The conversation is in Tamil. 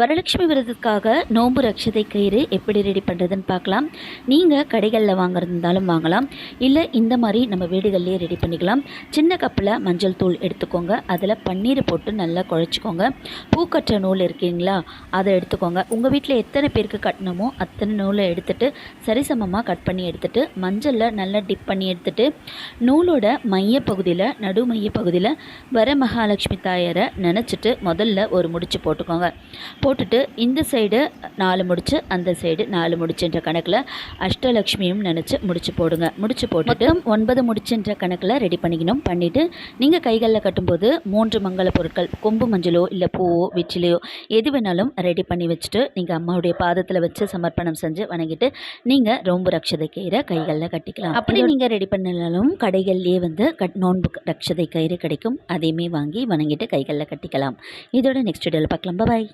வரலட்சுமி விரதத்துக்காக நோம்பு ரட்சதை கயிறு எப்படி ரெடி பண்ணுறதுன்னு பார்க்கலாம். நீங்கள் கடைகளில் வாங்குறதுனாலும் வாங்கலாம். இல்லை இந்த மாதிரி நம்ம வீடுகள்லேயே ரெடி பண்ணிக்கலாம். சின்ன கப்பில் மஞ்சள் தூள் எடுத்துக்கோங்க. அதில் பன்னீர் போட்டு நல்லா குழச்சிக்கோங்க. பூக்கற்ற நூல் இருக்கீங்களா? அதை எடுத்துக்கோங்க. உங்கள் வீட்டில் எத்தனை பேருக்கு கட்டணுமோ அத்தனை நூலை எடுத்துகிட்டு சரிசமமாக கட் பண்ணி எடுத்துகிட்டு மஞ்சளில் நல்லா டிப் பண்ணி எடுத்துகிட்டு நூலோட மைய பகுதியில் நடு மைய பகுதியில் வர மகாலட்சுமி தாயரை நினச்சிட்டு முதல்ல ஒரு முடிச்சு போட்டுக்கோங்க. போட்டுட்டு இந்த சைடு நாலு முடிச்சு அந்த சைடு நாலு முடிச்சுன்ற கணக்கில் அஷ்டலக்ஷ்மியும் நினச்சி முடிச்சு போடுங்க. முடிச்சு போட்டுட்டு ஒன்பது முடிச்சுன்ற கணக்கில் ரெடி பண்ணிக்கணும். பண்ணிவிட்டு நீங்கள் கைகளில் கட்டும்போது மூன்று மங்கள பொருட்கள் கொம்பு மஞ்சளோ இல்லை பூவோ வெற்றிலையோ எது வேணாலும் ரெடி பண்ணி வச்சுட்டு நீங்கள் அம்மாவுடைய பாதத்தில் வச்சு சமர்ப்பணம் செஞ்சு வணங்கிட்டு நீங்கள் ரொம்ப ரக்ஷதை கயிறை கைகளில் கட்டிக்கலாம். அப்படி நீங்கள் ரெடி பண்ணலாலும் கடைகள்லேயே வந்து கட் நோன்பு ரக்ஷதை கயிறு கிடைக்கும். அதையுமே வாங்கி வணங்கிட்டு கைகளில் கட்டிக்கலாம். இதோட நெக்ஸ்ட் வீடியோவில் பார்க்கலாம். பாய்